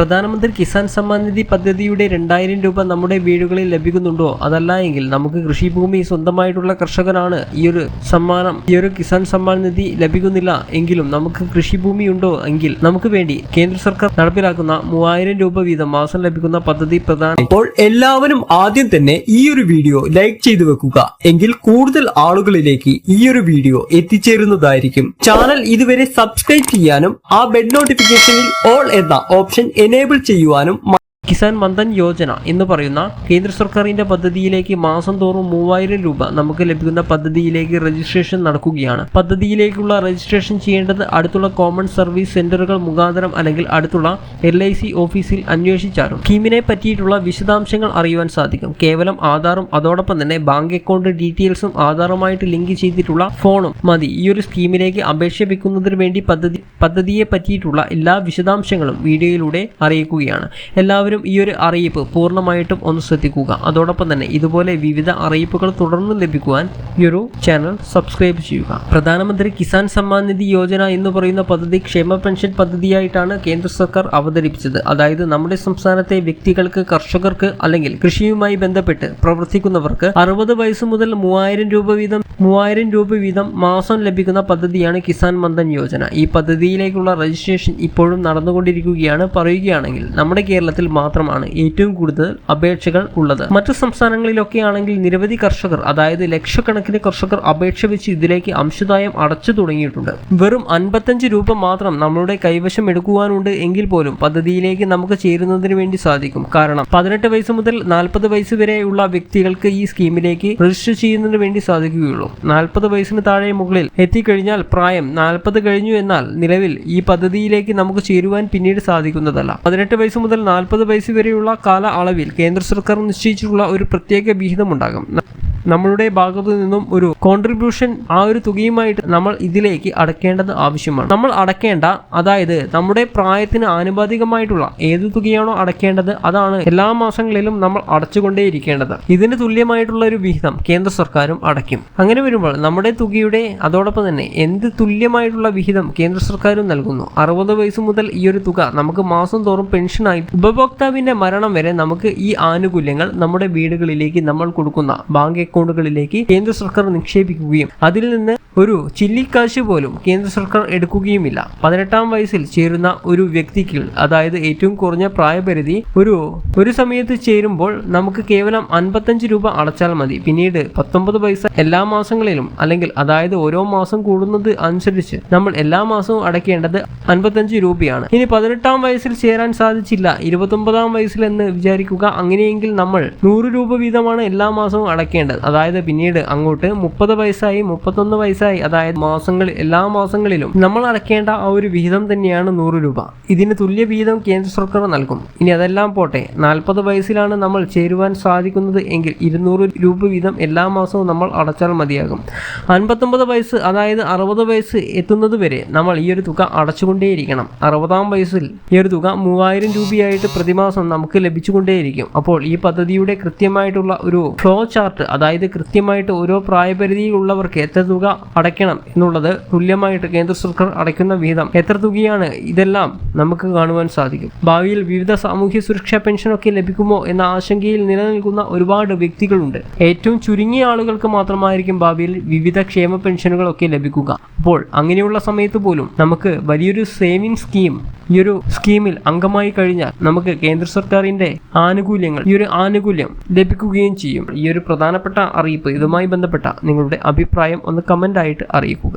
പ്രധാനമന്ത്രി കിസാൻ സമ്മാൻ നിധി പദ്ധതിയുടെ രണ്ടായിരം രൂപ നമ്മുടെ വീടുകളിൽ ലഭിക്കുന്നുണ്ടോ? അതല്ല എങ്കിൽ നമുക്ക് കൃഷിഭൂമി സ്വന്തമായിട്ടുള്ള കർഷകനാണ് ഈ ഒരു സമ്മാനം ഈ ഒരു കിസാൻ സമ്മാൻ നിധി ലഭിക്കുന്നില്ല എങ്കിലും നമുക്ക് കൃഷിഭൂമി ഉണ്ടോ എങ്കിൽ നമുക്ക് വേണ്ടി കേന്ദ്ര സർക്കാർ നടപ്പിലാക്കുന്ന മൂവായിരം രൂപ വീതം മാസം ലഭിക്കുന്ന പദ്ധതി പ്രധാന ഇപ്പോൾ എല്ലാവരും ആദ്യം തന്നെ ഈ ഒരു വീഡിയോ ലൈക്ക് ചെയ്തു വെക്കുക. എങ്കിൽ കൂടുതൽ ആളുകളിലേക്ക് ഈ ഒരു വീഡിയോ എത്തിച്ചേരുന്നതായിരിക്കും. ചാനൽ ഇതുവരെ സബ്സ്ക്രൈബ് ചെയ്യാനും ആ ബെഡ് നോട്ടിഫിക്കേഷനിൽ ഓൾ എന്ന ഓപ്ഷൻ എനേബിൾ ചെയ്യുവാനും കിസാൻ മന്ദൻ യോജന എന്ന് പറയുന്ന കേന്ദ്ര സർക്കാരിന്റെ പദ്ധതിയിലേക്ക് മാസം തോറും മൂവായിരം രൂപ നമുക്ക് ലഭിക്കുന്ന പദ്ധതിയിലേക്ക് രജിസ്ട്രേഷൻ നടക്കുകയാണ്. പദ്ധതിയിലേക്കുള്ള രജിസ്ട്രേഷൻ ചെയ്യേണ്ടത് അടുത്തുള്ള കോമൺ സർവീസ് സെന്ററുകൾ മുഖാന്തരം അല്ലെങ്കിൽ അടുത്തുള്ള എൽ ഐ സി ഓഫീസിൽ അന്വേഷിച്ചാലും സ്കീമിനെ പറ്റിയിട്ടുള്ള വിശദാംശങ്ങൾ അറിയുവാൻ സാധിക്കും. കേവലം ആധാറും അതോടൊപ്പം തന്നെ ബാങ്ക് അക്കൗണ്ട് ഡീറ്റെയിൽസും ആധാറുമായിട്ട് ലിങ്ക് ചെയ്തിട്ടുള്ള ഫോണും മതി. ഈ ഒരു സ്കീമിലേക്ക് അപേക്ഷ വേണ്ടി പദ്ധതി പദ്ധതിയെ പറ്റിയിട്ടുള്ള എല്ലാ വിശദാംശങ്ങളും വീഡിയോയിലൂടെ അറിയിക്കുകയാണ്. എല്ലാവരും ഈ ഒരു അറിയിപ്പ് പൂർണമായിട്ടും ഒന്ന് ശ്രദ്ധിക്കുക. അതോടൊപ്പം തന്നെ ഇതുപോലെ വിവിധ അറിയിപ്പുകൾ തുടർന്ന് ലഭിക്കുവാൻ ഈ ഒരു ചാനൽ സബ്സ്ക്രൈബ് ചെയ്യുക. പ്രധാനമന്ത്രി കിസാൻ സമ്മാൻ നിധി യോജന എന്ന് പറയുന്ന പദ്ധതി ക്ഷേമ പെൻഷൻ പദ്ധതിയായിട്ടാണ് കേന്ദ്ര സർക്കാർ അവതരിപ്പിച്ചത്. അതായത് നമ്മുടെ സംസ്ഥാനത്തെ വ്യക്തികൾക്ക് കർഷകർക്ക് അല്ലെങ്കിൽ കൃഷിയുമായി ബന്ധപ്പെട്ട് പ്രവർത്തിക്കുന്നവർക്ക് അറുപത് വയസ്സ് മുതൽ മൂവായിരം രൂപ വീതം മൂവായിരം രൂപ വീതം മാസം ലഭിക്കുന്ന പദ്ധതിയാണ് കിസാൻ മന്ദൻ യോജന. ഈ പദ്ധതിയിലേക്കുള്ള രജിസ്ട്രേഷൻ ഇപ്പോഴും നടന്നുകൊണ്ടിരിക്കുകയാണ് പറയുകയാണെങ്കിൽ നമ്മുടെ കേരളത്തിൽ മാത്രമാണ് ഏറ്റവും കൂടുതൽ അപേക്ഷകൾ ഉള്ളത്. മറ്റു സംസ്ഥാനങ്ങളിലൊക്കെ ആണെങ്കിൽ നിരവധി കർഷകർ അതായത് ലക്ഷക്കണക്കിന് കർഷകർ അപേക്ഷ വെച്ച് ഇതിലേക്ക് അംശദായം അടച്ചു തുടങ്ങിയിട്ടുണ്ട്. വെറും അൻപത്തഞ്ച് രൂപ മാത്രം നമ്മളുടെ കൈവശം എടുക്കുവാനുണ്ട് എങ്കിൽ പോലും പദ്ധതിയിലേക്ക് നമുക്ക് ചേരുന്നതിന് വേണ്ടി സാധിക്കും. കാരണം പതിനെട്ട് വയസ്സ് മുതൽ നാൽപ്പത് വയസ്സ് വരെയുള്ള വ്യക്തികൾക്ക് ഈ സ്കീമിലേക്ക് രജിസ്റ്റർ ചെയ്യുന്നതിന് വേണ്ടി സാധിക്കുകയുള്ളൂ. നാൽപ്പത് വയസ്സിന് താഴെ മുകളിൽ എത്തിക്കഴിഞ്ഞാൽ പ്രായം നാൽപ്പത് കഴിഞ്ഞു എന്നാൽ നിലവിൽ ഈ പദ്ധതിയിലേക്ക് നമുക്ക് ചേരുവാൻ പിന്നീട് സാധിക്കുന്നതല്ല. പതിനെട്ട് വയസ്സ് മുതൽ നാൽപ്പത് വയസ്സ് വരെയുള്ള കാല അളവിൽ കേന്ദ്ര സർക്കാർ നിശ്ചയിച്ചിട്ടുള്ള ഒരു പ്രത്യേക വിഹിതമുണ്ടാകും. നമ്മളുടെ ഭാഗത്തു നിന്നും ഒരു കോൺട്രിബ്യൂഷൻ ആ ഒരു തുകയുമായിട്ട് നമ്മൾ ഇതിലേക്ക് അടക്കേണ്ടത് ആവശ്യമാണ്. നമ്മൾ അടക്കേണ്ട അതായത് നമ്മുടെ പ്രായത്തിന് ആനുപാതികമായിട്ടുള്ള ഏത് തുകയാണോ അടക്കേണ്ടത് അതാണ് എല്ലാ മാസങ്ങളിലും നമ്മൾ അടച്ചുകൊണ്ടേയിരിക്കേണ്ടത്. ഇതിന് തുല്യമായിട്ടുള്ള ഒരു വിഹിതം കേന്ദ്ര സർക്കാരും അടയ്ക്കും. അങ്ങനെ വരുമ്പോൾ നമ്മുടെ തുകയുടെ അതോടൊപ്പം തന്നെ എന്ത് തുല്യമായിട്ടുള്ള വിഹിതം കേന്ദ്ര സർക്കാരും നൽകുന്നു? അറുപത് വയസ്സ് മുതൽ ഈ ഒരു തുക നമുക്ക് മാസം തോറും പെൻഷനായി ഉപഭോക്താവിന്റെ മരണം വരെ നമുക്ക് ഈ ആനുകൂല്യങ്ങൾ നമ്മുടെ വീടുകളിലേക്ക് നമ്മൾ കൊടുക്കുന്ന ബാങ്ക് അക്കൗണ്ടുകളിലേക്ക് കേന്ദ്ര സർക്കാർ നിക്ഷേപിക്കുകയും അതിൽ നിന്ന് ഒരു ചില്ലിക്കാശ് പോലും കേന്ദ്ര സർക്കാർ എടുക്കുകയുമില്ല. പതിനെട്ടാം വയസ്സിൽ ചേരുന്ന ഒരു വ്യക്തിക്ക് അതായത് ഏറ്റവും കുറഞ്ഞ പ്രായപരിധി ഒരു ഒരു സമയത്ത് ചേരുമ്പോൾ നമുക്ക് കേവലം അൻപത്തഞ്ച് രൂപ അടച്ചാൽ മതി. പിന്നീട് പത്തൊമ്പത് പൈസ എല്ലാ മാസങ്ങളിലും അല്ലെങ്കിൽ അതായത് ഓരോ മാസം കൂടുന്നത് അനുസരിച്ച് നമ്മൾ എല്ലാ മാസവും അടയ്ക്കേണ്ടത് അൻപത്തഞ്ച് രൂപയാണ്. ഇനി പതിനെട്ടാം വയസ്സിൽ ചേരാൻ സാധിച്ചില്ല ഇരുപത്തൊമ്പതാം വയസ്സിൽ എന്ന് വിചാരിക്കുക അങ്ങനെയെങ്കിൽ നമ്മൾ നൂറ് രൂപ വീതമാണ് എല്ലാ മാസവും അടയ്ക്കേണ്ടത്. അതായത് പിന്നീട് അങ്ങോട്ട് മുപ്പത് വയസ്സായി മുപ്പത്തൊന്ന് വയസ്സായി അതായത് മാസങ്ങൾ എല്ലാ മാസങ്ങളിലും നമ്മൾ അടക്കേണ്ട ആ ഒരു വിഹിതം തന്നെയാണ് നൂറ് രൂപ. ഇതിന് തുല്യ വിഹിതം കേന്ദ്ര സർക്കാർ നൽകും. ഇനി അതെല്ലാം പോട്ടെ നാൽപ്പത് വയസ്സിലാണ് നമ്മൾ ചേരുവാൻ സാധിക്കുന്നത് എങ്കിൽ ഇരുന്നൂറ് രൂപ വീതം എല്ലാ മാസവും നമ്മൾ അടച്ചാൽ മതിയാകും. അൻപത്തൊമ്പത് വയസ്സ് അതായത് അറുപത് വയസ്സ് എത്തുന്നത് വരെ നമ്മൾ ഈ ഒരു തുക അടച്ചുകൊണ്ടേയിരിക്കണം. അറുപതാം വയസ്സിൽ ഈ ഒരു തുക മൂവായിരം രൂപയായിട്ട് പ്രതിമാസം നമുക്ക് ലഭിച്ചുകൊണ്ടേയിരിക്കും. അപ്പോൾ ഈ പദ്ധതിയുടെ കൃത്യമായിട്ടുള്ള ഒരു ഫ്ലോ ചാർട്ട് അതായത് കൃത്യമായിട്ട് ഓരോ പ്രായപരിധിയിലുള്ളവർക്ക് എത്ര തുക അടയ്ക്കണം എന്നുള്ളത് തുല്യമായിട്ട് കേന്ദ്ര സർക്കാർ അടയ്ക്കുന്ന വിഹിതം. എത്ര തുകയാണ് ഇതെല്ലാം നമുക്ക് കാണുവാൻ സാധിക്കും. ഭാവിയിൽ വിവിധ സാമൂഹ്യ സുരക്ഷാ പെൻഷനൊക്കെ ലഭിക്കുമോ എന്ന ആശങ്കയിൽ നിലനിൽക്കുന്ന ഒരുപാട് വ്യക്തികളുണ്ട്. ഏറ്റവും ചുരുങ്ങിയ ആളുകൾക്ക് മാത്രമായിരിക്കും ഭാവിയിൽ വിവിധ ക്ഷേമ പെൻഷനുകളൊക്കെ ലഭിക്കുക. അപ്പോൾ അങ്ങനെയുള്ള സമയത്ത് പോലും നമുക്ക് വലിയൊരു സേവിംഗ് സ്കീം ഈ ഒരു സ്കീമിൽ അംഗമായി കഴിഞ്ഞാൽ നമുക്ക് കേന്ദ്ര സർക്കാരിന്റെ ആനുകൂല്യങ്ങൾ ഈ ഒരു ആനുകൂല്യം ലഭിക്കുകയും ചെയ്യും. ഈ ഒരു പ്രധാനപ്പെട്ട അറിയിപ്പ് ഇതുമായി ബന്ധപ്പെട്ട നിങ്ങളുടെ അഭിപ്രായം ഒന്ന് കമന്റ് ആയിട്ട് അറിയിക്കുക.